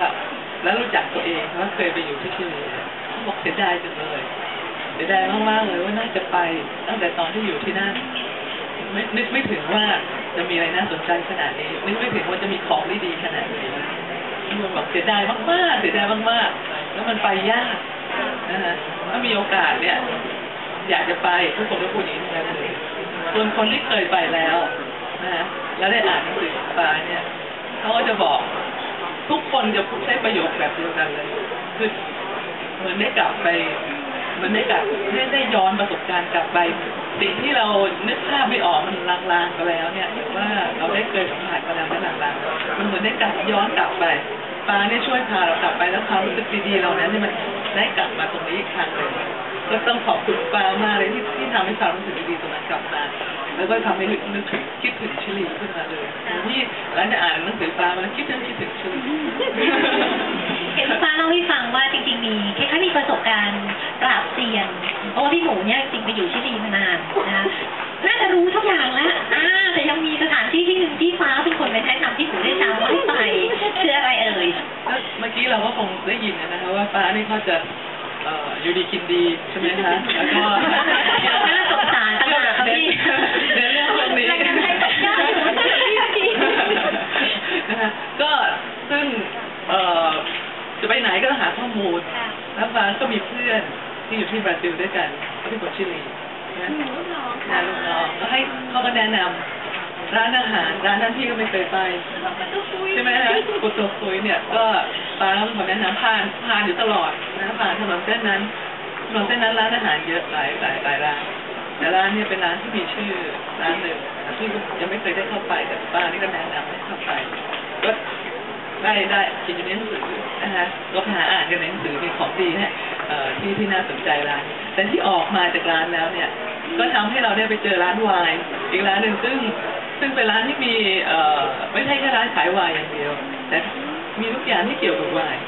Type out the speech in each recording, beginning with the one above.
ว่าแล้วรู้จักตัวเองว่าเคยไปอยู่ที่ชิลีบอกเสียดายจังเลยเสียดายมากๆเลยว่าน่าจะไปตั้งแต่ตอนที่อยู่ที่นั่นไม่นึกไม่ถึงว่าจะมีอะไรน่าสนใจขนาดนี้นึกไม่ถึงว่าจะมีของดีๆขนาดนี้มันบอกเสียดายมากๆเสียดายมากๆ แล้วมันไปยากนะฮะถ้ามีโอกาสเนี่ย อยากจะไปทุกคนก็พูดอย่างนี้นั้นเลยส่วนคนที่เคยไปแล้วนะฮะแล้วได้อ่านหนังสือปาเนี่ยเขาก็จะบอก ทุกคนจะพูดใช้ประโยคแบบเดียวกันเลย คือเหมือนได้กลับไปเหมือนได้กลับได้ได้ย้อนประสบการณ์กลับไป สิ่งที่เรานึกภาพไม่ออกมันลางๆไปแล้วเนี่ยว่าเราได้เคยสัมผัสมาแล้วไม่ลางๆมันเหมือนได้กลับย้อนกลับไปปลาเนี่ยช่วยพาเรากลับไปแล้วความรู้สึกดีๆเรานั้นเนี่ยมันได้กลับมาตรงนี้อีกครั้งหนึ่งก็ต้องขอบคุณปลามากเลยที่ที่ทำให้ความรู้สึกดีๆตรงนั้นกลับมาแล้วก็ทำให้นึกนึกถึงคิดถึงชิลีขึ้นมาเลยที่หลังจากอ่านหนังสือปลามา การณ์ปราบเซียน เพราะว่าพี่หมูเนี่ยจริงไปอยู่ที่ดีมานานนะคะน่าจะรู้ทุกอย่างแล้วอ่าแต่ยังมีสถานที่ที่หนึ่งที่ฟ้าเป็นคนไปแนะนำที่หมูได้ตามว่าให้ไปคืออะไรเอ่ยแล้วเมื่อกี้เราก็คงได้ยินนะคะว่าป้านี่เขาจะเอ่ออยู่ดีกินดีใช่ไหมคะ แล้วก็น่าสงสารต่างหากค่ะพี่ในเรื่องพวกนี้รายการให้ตกยากอยู่ไม่ใช่เหรอพี่จริงนะคะก็ซึ่งเอ่อจะไปไหนก็ต้องหาข้อมูล ค่ะแล้วฟ้าก็มีเพื่อนที่อยู่ที่บราซิลด้วยกันเขาเป็นคนชิลีนะลูกน้องงานลูกน้องก็ให้เขาก็แนะนำร้านอาหารร้านนั้นพี่ก็ไม่เคยไปใช่ไหมฮะกุโตคุยเนี่ยก็ป้าก็เป็นคนแนะนำผ่านผ่านอยู่ตลอดนะผ่านถนนเส้นนั้นถนนเส้นนั้นร้านอาหารเยอะหลายหลายหลายร้านแต่ร้านเนี่ยเป็นร้านที่มีชื่อร้านหนึ่งที่ยังไม่เคยได้เข้าไปแต่ป้านี่ก็แนะนำให้เข้าไปก็ ได้ได้กินในหนังสือนะฮะก็หาอ่านกันในหนังสือมีของดีนี่ยเอ่อที่ที่น่าสนใจร้านแต่ที่ออกมาจากร้านแล้วเนี่ย ก็ทำให้เราได้ไปเจอร้านวน์อีกร้านหนึ่งซึ่งซึ่งเป็นร้านที่มีเอ่อไม่ใช่แค่ร้านขายวน์อย่างเดียว แต่มีทุกอย่างที่เกี่ยวกับวน์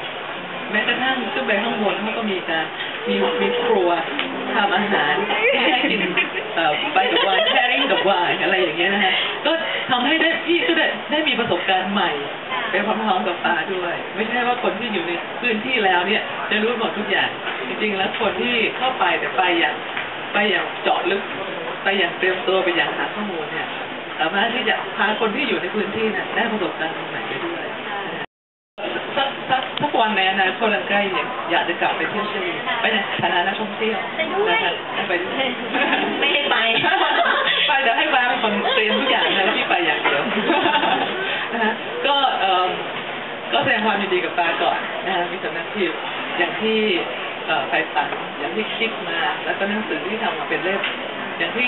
แม้กระทั่งขึ้นไปข้างบนเขาก็มีการมีมีครัวทำอาหารที่ให้กินเอ่อไปกับวน์แพริ่งกับวน์อะไรอย่างเงี้ยนะฮะก็ ใหม่ไปพร้อมๆกับปาด้วย ไม่ใช่ว่าคนที่อยู่ในพื้นที่แล้วเนี่ย จะรู้หมดทุกอย่าง จริงๆแล้วคนที่เข้าไปแต่ไปอย่างไปอย่างเจาะลึกไปอย่างเตรียมตัวไปอย่างหาข้อมูลเนี่ยสามารถที่จะพาคนที่อยู่ในพื้นที่น่ะได้ประสบการณ์ใหม่ๆไปด้วยสักสักสักวันในอนาคตอันใกล้เนี่ยอยากจะกลับไปเที่ยวชิลีไปในฐานะนักท่องเที่ยวไปด้วยนะคะไปด้วยไม่ให้ไปไปเดี๋ยวให้ฟ้าเป็นคนเตรียมทุกอย่างนะแล้วพี่ไปอย่างเดียวนะฮะก็เอ่อ ก็แสดงความยินดีกับฟ้าก่อนนะฮะมีสำนักพิมพ์อย่างที่เอ่อใฝ่ฝันอย่างที่คิดมา แล้วก็หนังสือที่ทำมาเป็นเล่มอย่างที่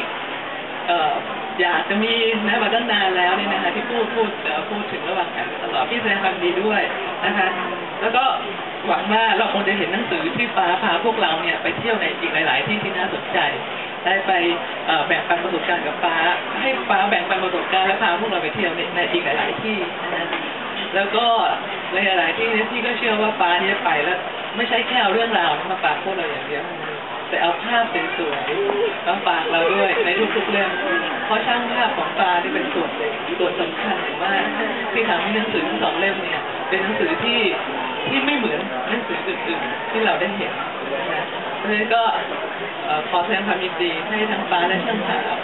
เออยากจะมีนะมาตั้งนานแล้วเนี่ยนะคะที่พูดพูดพูดถึงระหว่างกันตลอดพี่แสดงความดีด้วยนะคะ แล้วก็หวังว่าเราคงจะเห็นหนังสือที่ฟ้าพาพวกเราเนี่ยไปเที่ยวในอีกหลาย ๆ ที่ที่น่าสนใจ ได้ไปแบ่งปันประสบการณ์กับฟ้า ให้ฟ้าแบ่งปันประสบการณ์และพาพวกเราไปเที่ยวในในอีกหลาย ๆ ที่นะคะ แล้วก็ในหลายๆที่เนี่ยพี่ก็เชื่อว่าฟ้าเนี่ยไปแล้ว ไม่ใช่แค่เอาเรื่องราวมาฝากพวกเราอย่างเดียว แต่เอาภาพสวยๆมาฝากเราด้วยในทุกๆเรื่อง เพราะช่างภาพของฟ้าที่เป็นส่วนส่วนสำคัญมากที่ทำให้หนังสือทั้งสองเล่มเนี่ย เป็นหนังสือที่ที่ไม่เหมือนหนังสืออื่นๆที่เราได้เห็นนะฉะนั้นก็ขอแสดงความยินดีให้ทั้งฟ้าและช่างภาพ